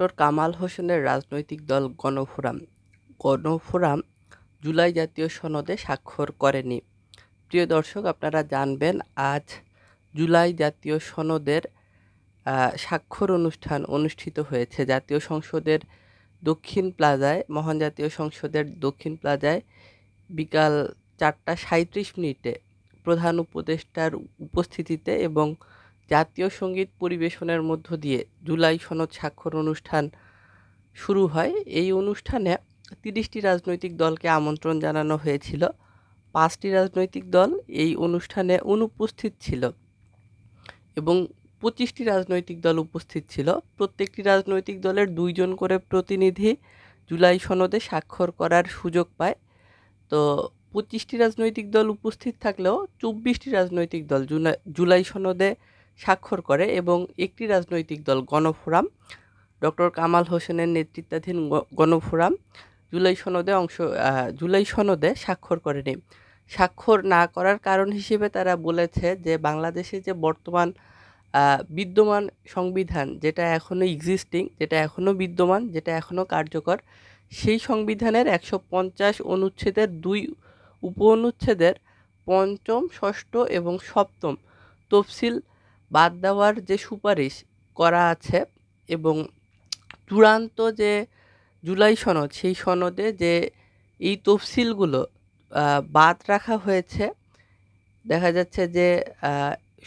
Doctor Kamal হোসেনের রাজনৈতিক দল গণফোরাম। গণফোরাম জুলাই জাতীয় সনদে স্বাক্ষর করেনি। প্রিয় দর্শক, আপনারা জানবেন, আজ জুলাই জাতীয় সনদের স্বাক্ষর অনুষ্ঠান অনুষ্ঠিত হয়েছে। জাতীয় সংসদের দক্ষিণ প্লাজায়, মহান জাতীয় সংসদের দক্ষিণ প্লাজায় বিকাল চারটা সাঁইত্রিশ মিনিটে প্রধান উপদেষ্টার উপস্থিতিতে এবং জাতীয় সংগীত পরিবেশনের মধ্য দিয়ে জুলাই সনদ স্বাক্ষর অনুষ্ঠান শুরু হয়। এই অনুষ্ঠানে তিরিশটি রাজনৈতিক দলকে আমন্ত্রণ জানানো হয়েছিল। পাঁচটি রাজনৈতিক দল এই অনুষ্ঠানে অনুপস্থিত ছিল এবং পঁচিশটি রাজনৈতিক দল উপস্থিত ছিল। প্রত্যেকটি রাজনৈতিক দলের দুইজন করে প্রতিনিধি জুলাই সনদে স্বাক্ষর করার সুযোগ পায়। তো পঁচিশটি রাজনৈতিক দল উপস্থিত থাকলেও চব্বিশটি রাজনৈতিক দল জুলাই সনদে স্বাক্ষর করে এবং একটি রাজনৈতিক দল গণফোরাম ডক্টর কামাল হোসেনের নেতৃত্বাধীন গণফোরাম জুলাই সনদে অংশ জুলাই সনদে স্বাক্ষর করেনি। স্বাক্ষর না করার কারণ হিসেবে তারা বলেছে যে বাংলাদেশে যে বর্তমান বিদ্যমান সংবিধান যেটা এখনও এক্সিস্টিং যেটা এখনও বিদ্যমান, যেটা এখনও কার্যকর, সেই সংবিধানের একশো পঞ্চাশ অনুচ্ছেদের দুই উপ অনুচ্ছেদের পঞ্চম, ষষ্ঠ এবং সপ্তম তফসিল বাদ দেওয়ার যে সুপারিশ করা আছে এবং চূড়ান্ত যে জুলাই সনদ, সেই সনদে যে এই তফসিলগুলো বাদ রাখা হয়েছে, দেখা যাচ্ছে যে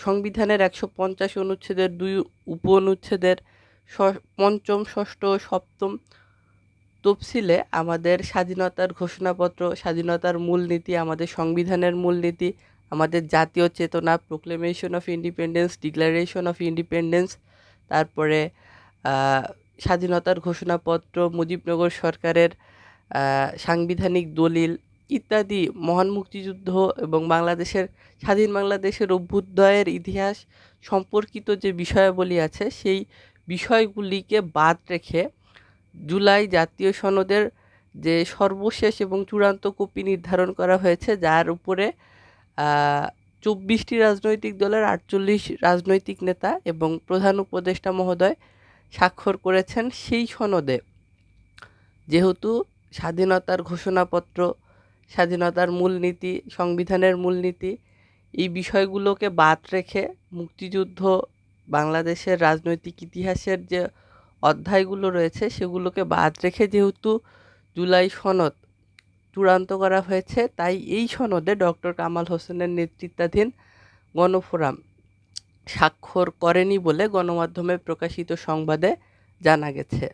সংবিধানের একশো পঞ্চাশ অনুচ্ছেদের, দুই উপ অনুচ্ছেদের পঞ্চম, ষষ্ঠ সপ্তম তফসিলে আমাদের স্বাধীনতার ঘোষণাপত্র, স্বাধীনতার মূলনীতি, আমাদের সংবিধানের মূলনীতি আমাদের জাতীয় চেতনা proclamation of independence declaration of independence তারপরে স্বাধীনতার ঘোষণাপত্র, মুজিবনগর সরকারের সাংবিধানিক দলিল ইত্যাদি, মহান মুক্তিযুদ্ধ এবং বাংলাদেশের, স্বাধীন বাংলাদেশের অভ্যুদয়ের ইতিহাস সম্পর্কিত যে বিষয়াবলী আছে, সেই বিষয়গুলিকে বাদ রেখে জুলাই জাতীয় সনদের যে সর্বশেষ এবং চূড়ান্ত কপি নির্ধারণ করা হয়েছে, যার উপরে চব্বিশটি রাজনৈতিক দলের আটচল্লিশ রাজনৈতিক নেতা এবং প্রধান উপদেষ্টা মহোদয় স্বাক্ষর করেছেন সেই সনদে। যেহেতু স্বাধীনতার ঘোষণাপত্র, স্বাধীনতার মূলনীতি, সংবিধানের মূলনীতি, এই বিষয়গুলোকে বাদ রেখে মুক্তিযুদ্ধ, বাংলাদেশের রাজনৈতিক ইতিহাসের যে অধ্যায়গুলো রয়েছে সেগুলোকে বাদ রেখে যেহেতু জুলাই সনদ চূড়ান্ত করা হয়েছে। তাই এই সনদে ডক্টর কামাল হোসেনের নেতৃত্বাধীন গণফোরাম স্বাক্ষর করেনি বলে গণমাধ্যমে প্রকাশিত সংবাদে জানা গেছে।